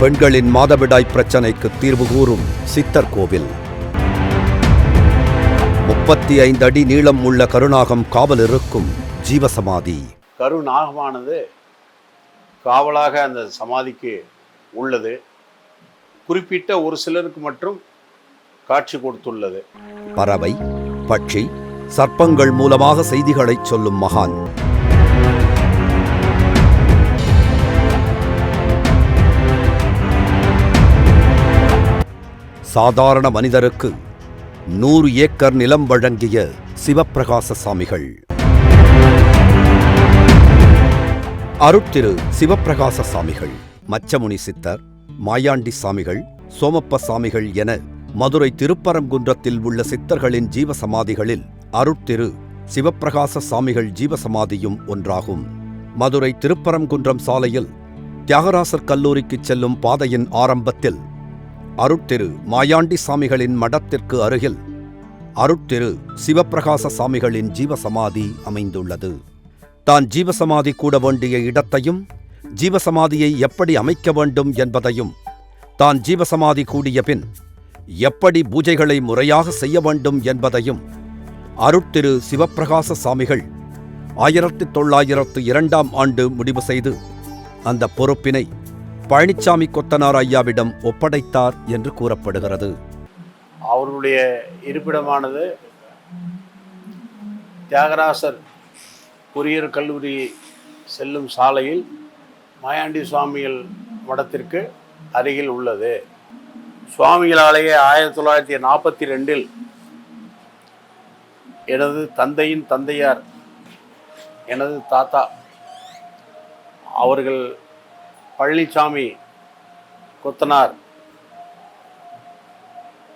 பெண்களின் மாதவிடாய் பிரச்சனைக்கு தீர்வு கூறும் சித்தர் கோவில். முப்பத்தி ஐந்து அடி நீளம் உள்ள கருணாகம் காவல் இருக்கும் ஜீவசமாதி. கருநாகமானது காவலாக அந்த சமாதிக்கு உள்ளது. குறிப்பிட்ட ஒரு சிலருக்கு மட்டும் காட்சி கொடுத்துள்ளது. பறவை பட்சி சர்ப்பங்கள் மூலமாக செய்திகளை சொல்லும் மகான். சாதாரண மனிதருக்கு நூறு ஏக்கர் நிலம் வழங்கிய சிவப்பிரகாச சாமிகள். அருட்திரு சிவப்பிரகாச சாமிகள் மச்சமுனி சித்தர் மாயாண்டி சாமிகள் சோமப்ப சாமிகள் என மதுரை திருப்பரங்குன்றத்தில் உள்ள சித்தர்களின் ஜீவசமாதிகளில் அருட்திரு சிவப்பிரகாச சாமிகள் ஜீவசமாதியும் ஒன்றாகும். மதுரை திருப்பரங்குன்றம் சாலையில் தியாகராசர் கல்லூரிக்கு செல்லும் பாதையின் ஆரம்பத்தில் அருட்திரு மாயாண்டி சாமிகளின் மடத்திற்கு அருகில் அருட்திரு சிவப்பிரகாச சாமிகளின் ஜீவசமாதி அமைந்துள்ளது. தான் ஜீவசமாதி கூட வேண்டிய இடத்தையும் ஜீவசமாதியை எப்படி அமைக்க வேண்டும் என்பதையும் தான் ஜீவசமாதி கூடிய பின் எப்படி பூஜைகளை முறையாக செய்ய வேண்டும் என்பதையும் அருட்திரு சிவப்பிரகாச சாமிகள் ஆயிரத்தி தொள்ளாயிரத்து இரண்டாம் ஆண்டு முடிவு செய்து அந்த பொறுப்பினை பழனிச்சாமி கொத்தனார் ஐயாவிடம் ஒப்படைத்தார் என்று கூறப்படுகிறது. அவர்களுடைய இருப்பிடமானது தியாகராசர் பொறியியல் கல்லூரி செல்லும் சாலையில் மாயாண்டி சுவாமிகள் மடத்திற்கு அருகில் உள்ளது. சுவாமிகளாலேயே ஆயிரத்தி தொள்ளாயிரத்தி நாற்பத்தி ரெண்டில் எனது தந்தையின் தந்தையார் எனது தாத்தா அவர்கள் பழனிசாமி கொத்தனார்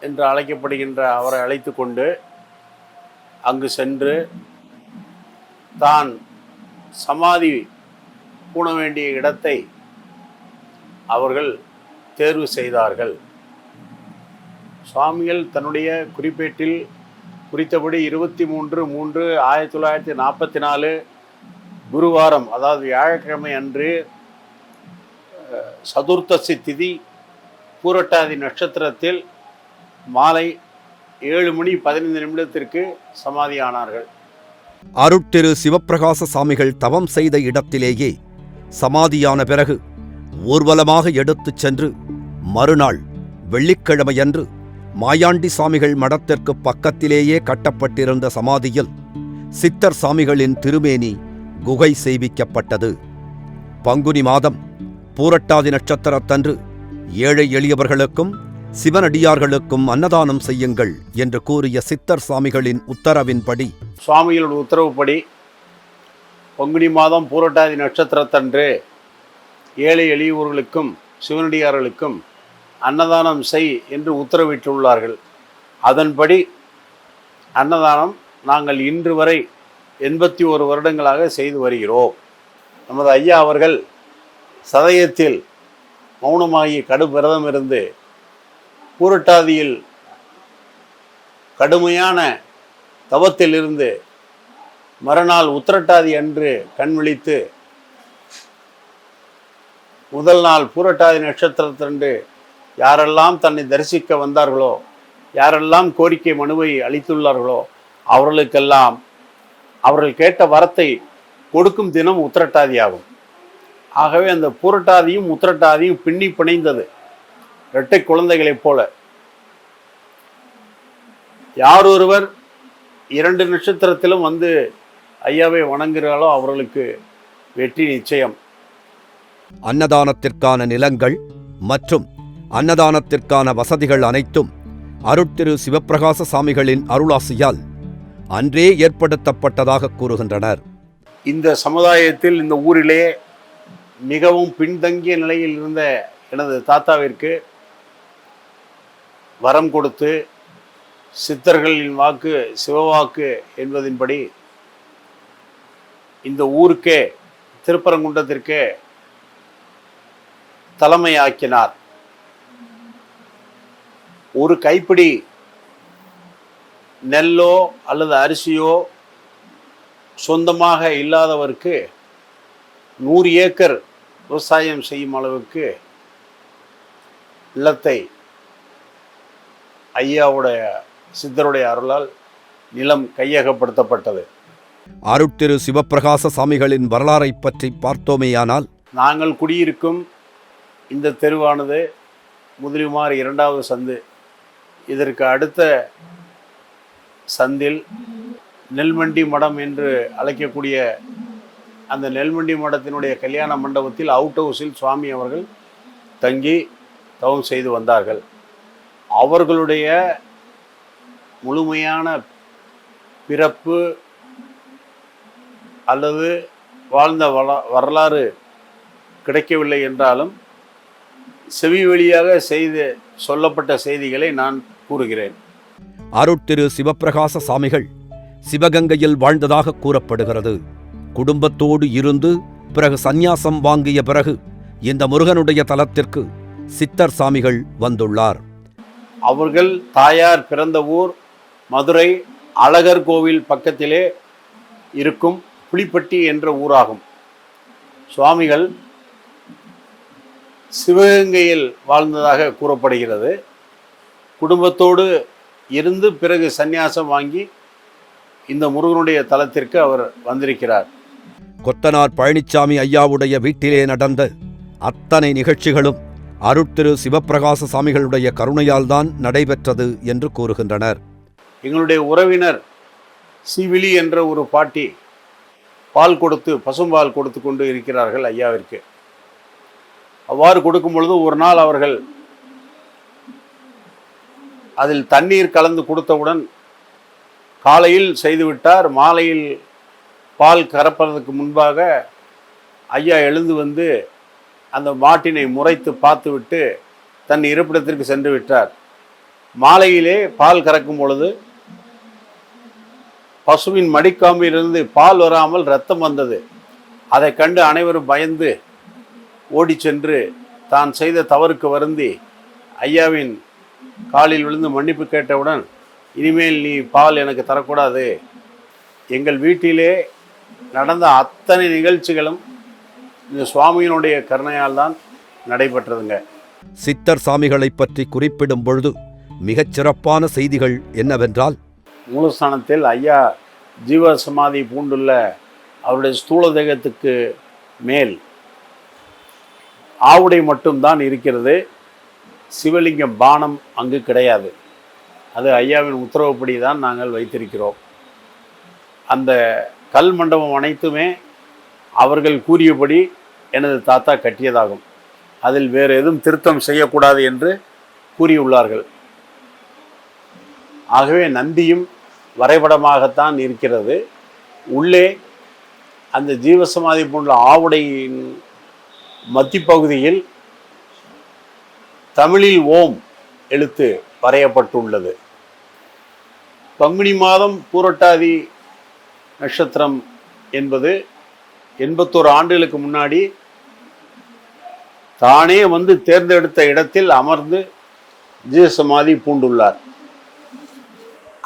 என்று அழைக்கப்படுகின்ற அவரை அழைத்து கொண்டு அங்கு சென்று தான் சமாதி பூண வேண்டிய இடத்தை அவர்கள் தேர்வு செய்தார்கள். சுவாமிகள் தன்னுடைய குறிப்பேட்டில் குறித்தபடி இருபத்தி மூன்று மூன்று ஆயிரத்தி தொள்ளாயிரத்தி நாற்பத்தி நாலு குருவாரம் அதாவது வியாழக்கிழமை அன்று சதுர்த்தசி திதி பூரட்டாதி நட்சத்திரத்தில் மாலை ஏழு மணி பதினைந்து நிமிடத்திற்கு சமாதியானார்கள். அருட்திரு சிவப்பிரகாச சாமிகள் தவம் செய்த இடத்திலேயே சமாதியான பிறகு ஊர்வலமாக எடுத்துச் சென்று மறுநாள் வெள்ளிக்கிழமையன்று மாயாண்டி சாமிகள் மடத்திற்கு பக்கத்திலேயே கட்டப்பட்டிருந்த சமாதியில் சித்தர் சாமிகளின் திருமேனி குகை செய்விக்கப்பட்டது பங்குனி மாதம் பூரட்டாதி நட்சத்திரத்தன்று ஏழை எளியவர்களுக்கும் சிவனடியார்களுக்கும் அன்னதானம் செய்யுங்கள் என்று கூறிய சித்தர் சுவாமிகளின் உத்தரவின்படி. சுவாமிகளோட உத்தரவுப்படி பங்குனி மாதம் பூரட்டாதி நட்சத்திரத்தன்று ஏழை எளியவர்களுக்கும் சிவனடியார்களுக்கும் அன்னதானம் செய் என்று உத்தரவிட்டுள்ளார்கள். அதன்படி அன்னதானம் நாங்கள் இன்று வரை எண்பத்தி ஒரு வருடங்களாக செய்து வருகிறோம். நமது ஐயா அவர்கள் சதயத்தில் மௌனமாகி கடுபிரதம் இருந்து பூரட்டாதியில் கடுமையான தவத்திலிருந்து மறுநாள் உத்திரட்டாதி அன்று கண் விழித்து முதல் நாள் பூரட்டாதி நட்சத்திரத்தன்று யாரெல்லாம் தன்னை தரிசிக்க வந்தார்களோ யாரெல்லாம் கோரிக்கை மனுவை அளித்துள்ளார்களோ அவர்களுக்கெல்லாம் அவர்கள் கேட்ட வரத்தை கொடுக்கும் தினம் உத்திரட்டாதி ஆகும். ஆகவே அந்த பூரட்டாதியும் உத்திரட்டாதியும் பின்னி பிணைந்தது. இரட்டை குழந்தைகளைப் போல. யார் ஒருவர் இரண்டு நட்சத்திரத்திலும் வந்து ஐயாவை வணங்குகிறாளோ அவர்களுக்கு வெற்றி நிச்சயம். அன்னதானத்திற்கான நிலங்கள் மற்றும் அன்னதானத்திற்கான வசதிகள் அனைத்தும் அருட்திரு சிவப்பிரகாச சாமிகளின் அருளாசியால் அன்றே ஏற்படுத்தப்பட்டதாக கூறுகின்றனர். இந்த சமுதாயத்தில் இந்த ஊரிலே மிகவும் பின்தங்கிய நிலையில் இருந்த எனது தாத்தாவிற்கு வரம் கொடுத்து சித்தர்களின் வாக்கு சிவவாக்கு என்பதின்படி இந்த ஊருக்கே திருப்பரங்குன்றத்திற்கே தலைமையாக்கினார். ஒரு கைப்பிடி நெல்லோ அல்லது அரிசியோ சொந்தமாக இல்லாதவருக்கு நூறு ஏக்கர் விவசாயம் செய்யும் அளவுக்கு நிலத்தை ஐயாவுடைய சித்தருடைய அருளால் நிலம் கையகப்படுத்தப்பட்டது. அருட்திரு சிவப்பிரகாச சாமிகளின் வரலாறைப் பற்றி பார்த்தோமேயானால் நாங்கள் குடியிருக்கும் இந்த தெருவானது முதலிமார் இரண்டாவது சந்து. இதற்கு அடுத்த சந்தில் நெல்மண்டி மடம் என்று அழைக்கக்கூடிய அந்த நெல்மண்டி மடத்தினுடைய கல்யாண மண்டபத்தில் அவுட் ஹவுஸில் சுவாமி அவர்கள் தங்கி தவம் செய்து வந்தார்கள். அவர்களுடைய முழுமையான பிறப்பு அல்லது வாழ்ந்த வள வரலாறு கிடைக்கவில்லை என்றாலும் செவி வழியாக செய்து சொல்லப்பட்ட செய்திகளை நான் கூறுகிறேன். அருட்திரு சிவப்பிரகாச சாமிகள் சிவகங்கையில் வாழ்ந்ததாக கூறப்படுகிறது. குடும்பத்தோடு இருந்து பிறகு சந்நியாசம் வாங்கிய பிறகு இந்த முருகனுடைய தலத்திற்கு சித்தர் சாமிகள் வந்துள்ளார். அவர்கள் தாயார் பிறந்த ஊர் மதுரை அழகர் கோவில் பக்கத்திலே இருக்கும் புலிப்பட்டி என்ற ஊராகும். சுவாமிகள் சிவகங்கையில் வாழ்ந்ததாக கூறப்படுகிறது. குடும்பத்தோடு இருந்து பிறகு சந்நியாசம் வாங்கி இந்த முருகனுடைய தலத்திற்கு அவர் வந்திருக்கிறார். கொத்தனார் பழனிச்சாமி ஐயாவுடைய வீட்டிலே நடந்த அத்தனை நிகழ்ச்சிகளும் அருட்திரு சிவப்பிரகாச சாமிகளுடைய கருணையால்தான் நடைபெற்றது என்று கூறுகின்றனர். எங்களுடைய உறவினர் சிவிலி என்ற ஒரு பாட்டி பால் கொடுத்து பசும்பால் கொடுத்து கொண்டு இருக்கிறார்கள் ஐயாவிற்கு. அவ்வாறு கொடுக்கும் பொழுது ஒரு நாள் அவர்கள் அதில் தண்ணீர் கலந்து கொடுத்தவுடன் காலையில் செய்துவிட்டார் மாலையில் பால் கறப்பதற்கு முன்பாக ஐயா எழுந்து வந்து அந்த மாட்டினை முறைத்து பார்த்துவிட்டு தன் இருப்பிடத்திற்கு சென்று விட்டார். மாலையிலே பால் கறக்கும் பொழுது பசுவின் மடிக்காம்பிலிருந்து பால் வராமல் ரத்தம் வந்தது. அதை கண்டு அனைவரும் பயந்து ஓடி சென்று தான் செய்த தவறுக்கு வருந்தி ஐயாவின் காலில் விழுந்து மன்னிப்பு கேட்டவுடன் இனிமேல் நீ பால் எனக்கு தரக்கூடாது. எங்கள் வீட்டிலே நடந்த அத்தனை நிகழ்ச்சிகளும் இந்த சுவாமியினுடைய கருணையால் தான் நடைபெற்றதுங்க. சித்தர் சாமிகளைப் பற்றி குறிப்பிடும் பொழுது மிகச் சிறப்பான செய்திகள் என்னவென்றால் மூலஸ்தானத்தில் ஐயா ஜீவ சமாதி பூண்டுள்ள அவருடைய ஸ்தூல தேகத்துக்கு மேல் ஆவுடை மட்டும்தான் இருக்கிறது. சிவலிங்க பானம் அங்கு கிடையாது. அது ஐயாவின் உத்தரவுப்படி தான் நாங்கள் வைத்திருக்கிறோம். அந்த கல் மண்டபம் அனைத்துமே அவர்கள் கூறியபடி எனது தாத்தா கட்டியதாகும். அதில் வேறு எதுவும் திருத்தம் செய்யக்கூடாது என்று கூறியுள்ளார்கள். ஆகவே நந்தியும் வரைபடமாகத்தான் இருக்கிறது. உள்ளே அந்த ஜீவசமாதி போன்ற ஆவுடையின் மத்திப்பகுதியில் தமிழில் ஓம் எழுத்து வரையப்பட்டுள்ளது. பங்குனி மாதம் பூரட்டாதி நட்சத்திரம் என்பது எண்பத்தோரு ஆண்டுகளுக்கு முன்னாடி தானே வந்து தேர்ந்தெடுத்த இடத்தில் அமர்ந்து ஜீவசமாதி பூண்டுள்ளார்.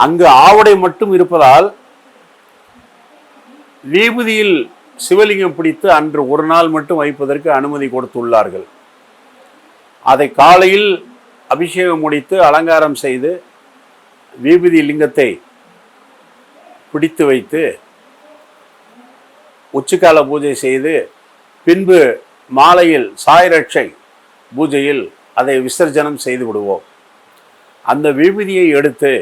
அங்கு ஆவடை மட்டும் இருப்பதால் வீபதியில் சிவலிங்கம் பிடித்து அன்று ஒரு நாள் மட்டும் வைப்பதற்கு அனுமதி கொடுத்துள்ளார்கள். அதை காலையில் அபிஷேகம் முடித்து அலங்காரம் செய்து வீபதி லிங்கத்தை பிடித்து வைத்து உச்சிக்கால பூஜை செய்து பின்பு மாலையில் சாயரட்சை பூஜையில் அதை விசர்ஜனம் செய்து விடுவோம். அந்த விபூதியை எடுத்து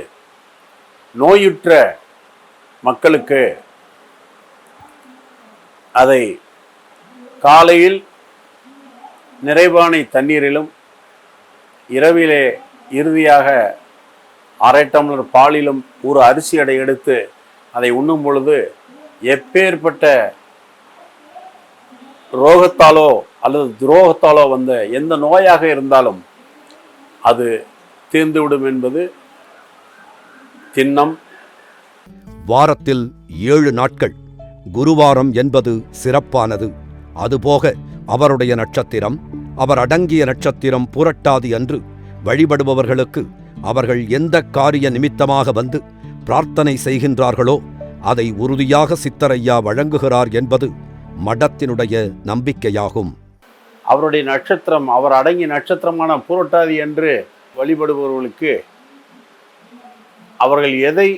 நோயுற்ற மக்களுக்கு அதை காலையில் நிறைவானை தண்ணீரிலும் இரவிலே இறுதியாக அரை டம்ளர் பாலிலும் ஒரு அரிசி அடை எடுத்து அதை உண்ணும் பொழுது எப்பேற்பட்ட ரோகத்தாலோ அல்லது துரோகத்தாலோ வந்த எந்த நோயாக இருந்தாலும் அது தீர்ந்துவிடும் என்பது திண்ணம். வாரத்தில் ஏழு நாட்கள் குருவாரம் என்பது சிறப்பானது. அதுபோக அவருடைய நட்சத்திரம் அவர் அடங்கிய நட்சத்திரம் புரட்டாதி அன்று வழிபடுபவர்களுக்கு அவர்கள் எந்த காரிய நிமித்தமாக வந்து பிரார்த்தனை செய்கின்றார்களோ அதை உறுதியாக சித்தரையா வழங்குகிறார் என்பது மடத்தினுடைய நம்பிக்கையாகும். அவருடைய நட்சத்திரம் அவர் அடங்கிய நட்சத்திரமான புரட்டாதி என்று வழிபடுபவர்களுக்கு அவர்கள் எதை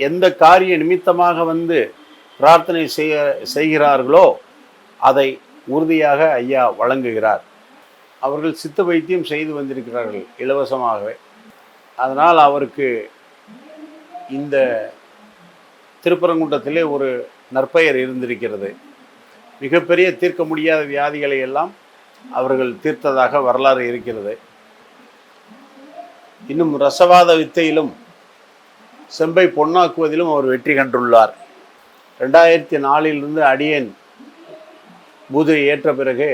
எந்த காரிய நிமித்தமாக வந்து பிரார்த்தனை செய்ய செய்கிறார்களோ அதை உறுதியாக ஐயா வழங்குகிறார். அவர்கள் சித்த வைத்தியம் செய்து வந்திருக்கிறார்கள் இலவசமாகவே. அதனால் அவருக்கு இந்த திருப்பரங்குன்றத்திலே ஒரு நற்பெயர் இருந்திருக்கிறது. மிகப்பெரிய தீர்க்க முடியாத வியாதிகளை எல்லாம் அவர்கள் தீர்த்ததாக வரலாறு இருக்கிறது. இன்னும் ரசவாத வித்தையிலும் செம்பை பொன்னாக்குவதிலும் அவர் வெற்றி கண்டுள்ளார். ரெண்டாயிரத்தி நாலிலிருந்து அடியேன் பூஜை ஏற்ற பிறகு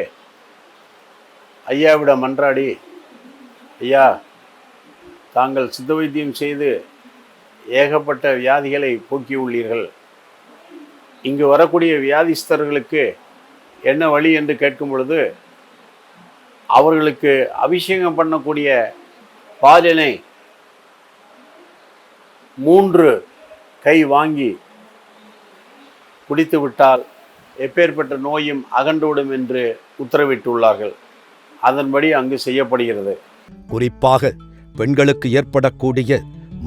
ஐயாவிடம் மன்றாடி ஐயா தாங்கள் சித்த வைத்தியம் செய்து ஏகப்பட்ட வியாதிகளை போக்கியுள்ளீர்கள் இங்கு வரக்கூடிய வியாதிஸ்தர்களுக்கு என்ன வழி என்று கேட்கும் பொழுது அவர்களுக்கு அபிஷேகம் பண்ணக்கூடிய பாலினை மூன்று கை வாங்கி குடித்துவிட்டால் எப்பேற்பட்ட நோயும் அகன்றுவிடும் என்று உத்தரவிட்டுள்ளார்கள். அதன்படி அங்கு செய்யப்படுகிறது. குறிப்பாக பெண்களுக்கு ஏற்படக்கூடிய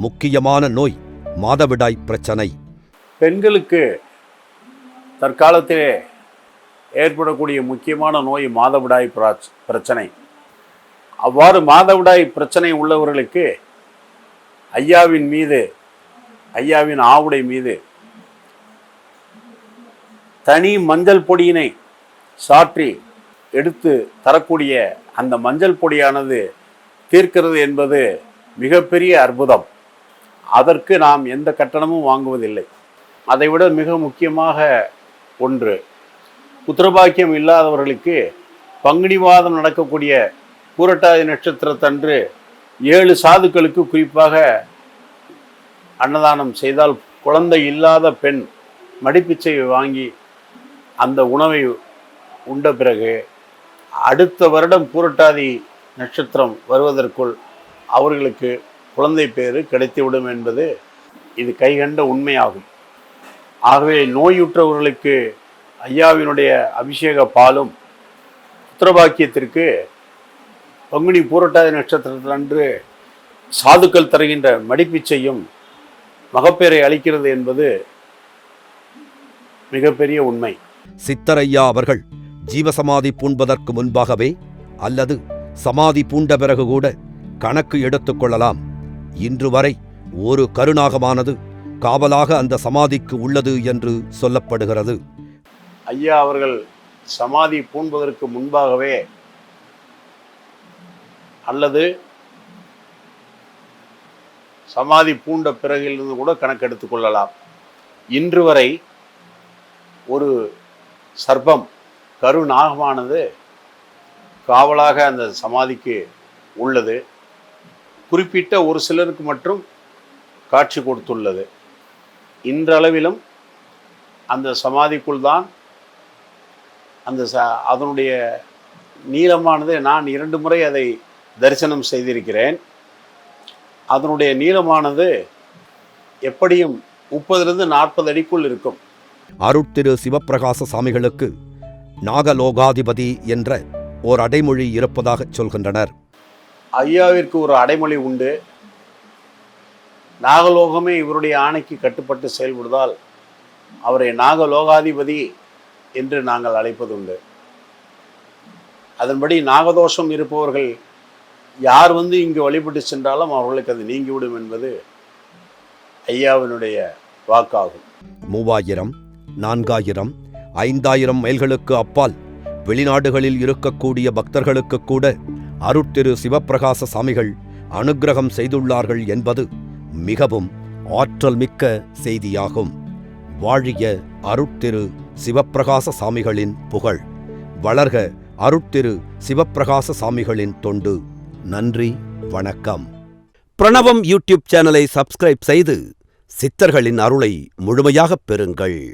முக்கியமான நோய் மாதவிடாய் பிரச்சனை. பெண்களுக்கு தற்காலத்திலே ஏற்படக்கூடிய முக்கியமான நோய் மாதவிடாய் பிரச்சனை. அவ்வாறு மாதவிடாய் பிரச்சனை உள்ளவர்களுக்கு ஐயாவின் மீது ஐயாவின் ஆவுடை மீது தனி மஞ்சள் பொடியினை சாற்றி எடுத்து தரக்கூடிய அந்த மஞ்சள் பொடியானது தீர்க்கிறது என்பது மிகப்பெரிய அற்புதம். அதற்கு நாம் எந்த கட்டணமும் வாங்குவதில்லை. அதைவிட மிக முக்கியமாக ஒன்று புத்திரபாக்கியம் இல்லாதவர்களுக்கு பங்குனி மாதம் நடக்கக்கூடிய பூரட்டாதி நட்சத்திரத்தன்று ஏழு சாதுக்களுக்கு குறிப்பாக அன்னதானம் செய்தால் குழந்தை இல்லாத பெண் மடிப்பிச்சை வாங்கி அந்த உணவை உண்ட பிறகு அடுத்த வருடம் பூரட்டாதி நட்சத்திரம் வருவதற்குள் அவர்களுக்கு குழந்தை பேறு கிடைத்துவிடும் என்பது இது கைகண்ட உண்மையாகும். ஆகவே நோயுற்றவர்களுக்கு ஐயாவினுடைய அபிஷேக பாலும் புத்திரபாக்கியத்திற்கு பங்குனி பூரட்டாதி நட்சத்திரத்திலன்று சாதுக்கள் தருகின்ற மடிப்பிச்சையும் மகப்பேரை அளிக்கிறது என்பது மிகப்பெரிய உண்மை. சித்தரையா அவர்கள் ஜீவசமாதி பூண்பதற்கு முன்பாகவே அல்லது சமாதி பூண்ட பிறகு கூட கணக்கு எடுத்துக்கொள்ளலாம் இன்று வரை ஒரு கருணாகமானது காவலாக அந்த சமாதிக்கு உள்ளது என்று சொல்லப்படுகிறது. ஐயா அவர்கள் சமாதி பூண்பதற்கு முன்பாகவே அல்லது சமாதி பூண்ட பிறகிலிருந்து கூட கணக்கெடுத்துக் கொள்ளலாம். இன்று வரை ஒரு சர்ப்பம் கருநாகமானது காவலாக அந்த சமாதிக்கு உள்ளது. குறிப்பிட்ட ஒரு சிலருக்கு மட்டும் காட்சி கொடுத்துள்ளது. இன்றளவிலும் அந்த சமாதிக்குள் தான் அந்த ச அதனுடைய நீளமானது நான் இரண்டு முறை அதை தரிசனம் செய்திருக்கிறேன். அதனுடைய நீளமானது எப்படியும் முப்பதிலிருந்து நாற்பது அடிக்குள் இருக்கும். அருட்திரு சிவப்பிரகாச சாமிகளுக்கு நாகலோகாதிபதி என்ற ஓர் அடைமொழி இருப்பதாகச் சொல்கின்றனர். ஐயாவிற்கு ஒரு அடைமொழி உண்டு. நாகலோகமே இவருடைய ஆணைக்கு கட்டுப்பட்டு செயல்படுதால் அவரை நாகலோகாதிபதி என்று நாங்கள் அழைப்பதுண்டு அதன்படி நாகதோஷம் இருப்பவர்கள் யார் வந்து இங்கு வழிபட்டு சென்றாலும் அவர்களுக்கு அது நீங்கிவிடும் என்பது ஐயாவினுடைய வாக்காகும். மூவாயிரம் நான்காயிரம் ஐந்தாயிரம் மைல்களுக்கு அப்பால் வெளிநாடுகளில் இருக்கக்கூடிய பக்தர்களுக்கு கூட அருட்திரு சிவப்பிரகாச சாமிகள் அனுக்கிரகம் செய்துள்ளார்கள் என்பது மிகவும் ஆற்றல் மிக்க செய்தியாகும். வாழிய அருட்திரு சிவப்பிரகாச சாமிகளின் புகழ். வளர்க அருட்திரு சிவப்பிரகாச சாமிகளின் தொண்டு. நன்றி வணக்கம். பிரணவம் யூடியூப் சேனலை சப்ஸ்கிரைப் செய்து சித்தர்களின் அருளை முழுமையாகப் பெறுங்கள்.